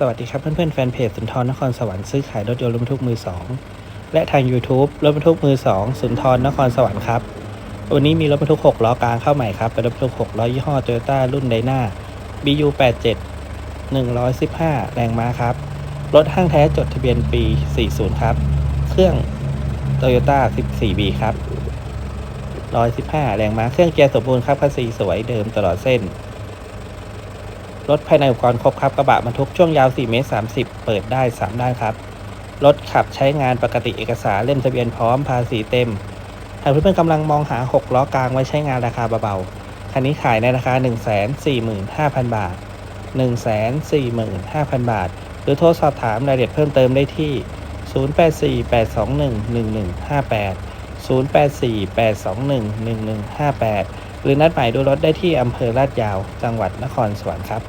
สวัสดีครับเพื่อนๆแฟนเพจสุนทรนครสวรรค์ซื้อขายรถยนต์รถบรรทุกมือ 2 และทาง YouTube รถบรรทุกมือ 2 สุนทรนครสวรรค์ครับ วันนี้มีรถบรรทุก 6 ล้อกลางเข้าใหม่ครับ เป็นรถบรรทุก 6 ล้อยี่ห้อ Toyota รุ่นไดนา BU 87 115 แรงม้าครับ รถห้างแท้จดทะเบียนปี 40 ครับ เครื่อง Toyota 14B ครับ115 แรงม้า เครื่องเกียร์สมบูรณ์ครับคัสซีสวยเดิมตลอดเส้น รถภายในอุปกรณ์ครบครับกระบะบรรทุกช่วงยาว 4 เมตร 30 เปิดได้ 3 ด้านครับ รถขับใช้งานปกติเอกสารเล่มทะเบียนพร้อมภาษีเต็ม หากเพื่อนๆกำลังมองหา 6 ล้อกลางไว้ใช้งานราคาเบาๆ คันนี้ขายในราคา 145,000 บาท 145,000 บาท หรือโทรสอบถามรายละเอียดเพิ่มเติมได้ที่ 0848211158 0848211158 หรือนัดหมายดูรถได้ที่อำเภอลาดยาว จังหวัดนครสวรรค์ครับ